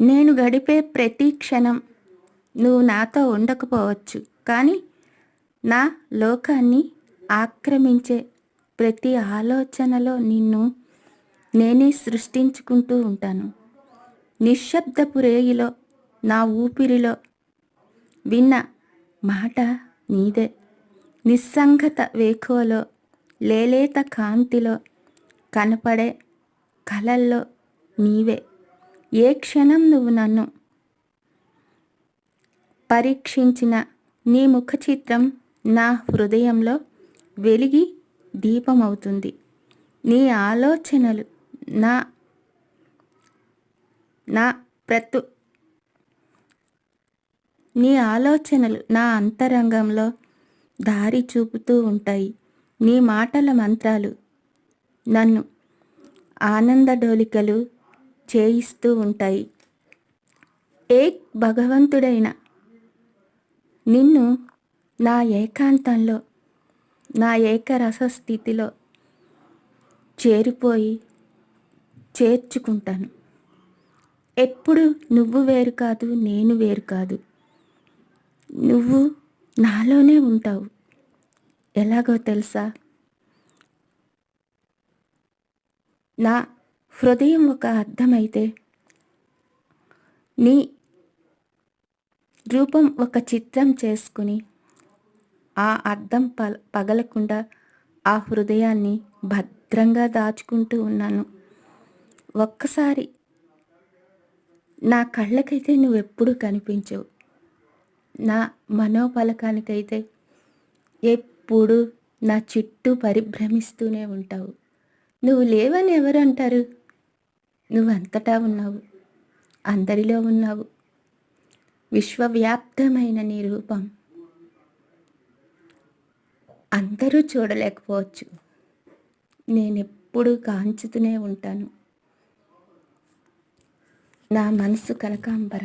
నేను గడిపే ప్రతి క్షణం నువ్వు నాతో ఉండకపోవచ్చు. కానీ నా లోకాన్ని ఆక్రమించే ప్రతి ఆలోచనలో నిన్ను నేనే సృష్టించుకుంటూ ఉంటాను. నిశ్శబ్దపు రేయిలో నా ఊపిరిలో విన్న మాట నీదే. నిస్సంగత వేకువలో లేలేత కాంతిలో కనపడే కలల్లో నీవే. ఏ క్షణం నువ్వు నన్ను పరీక్షించిన నీ ముఖ చిత్రం నా హృదయంలో వెలిగి దీపమవుతుంది. నీ ఆలోచనలు నా నా ప్రతు నీ ఆలోచనలు నా అంతరంగంలో దారి చూపుతూ ఉంటాయి. నీ మాటల మంత్రాలు నన్ను ఆనందడోలికలు చేయిస్తూ ఉంటాయి. ఏ భగవంతుడైన నిన్ను నా ఏకాంతంలో నా ఏకరస స్థితిలో చేరిపోయి చేర్చుకుంటాను. ఎప్పుడు నువ్వు వేరు కాదు నేను వేరు కాదు. నువ్వు నాలోనే ఉంటావు. ఎలాగో తెలుసా? నా హృదయం ఒక అర్థమైతే నీ రూపం ఒక చిత్రం చేసుకుని ఆ అర్థం ప పగలకుండా ఆ హృదయాన్ని భద్రంగా దాచుకుంటూ ఉన్నాను. ఒక్కసారి నా కళ్ళకైతే నువ్వెప్పుడు కనిపించవు. నా మనోపలకానికైతే ఎప్పుడు నా చుట్టూ పరిభ్రమిస్తూనే ఉంటావు. నువ్వు లేవని ఎవరు అంటారు నువ్వు అంతటా ఉన్నావు? అందరిలో ఉన్నావు. విశ్వవ్యాప్తమైన నీ రూపం. అందరూ చూడలేకపోవచ్చు. నేనెప్పుడూ కాంచుతూనే ఉంటాను. నా మనసు కనకాంబరం.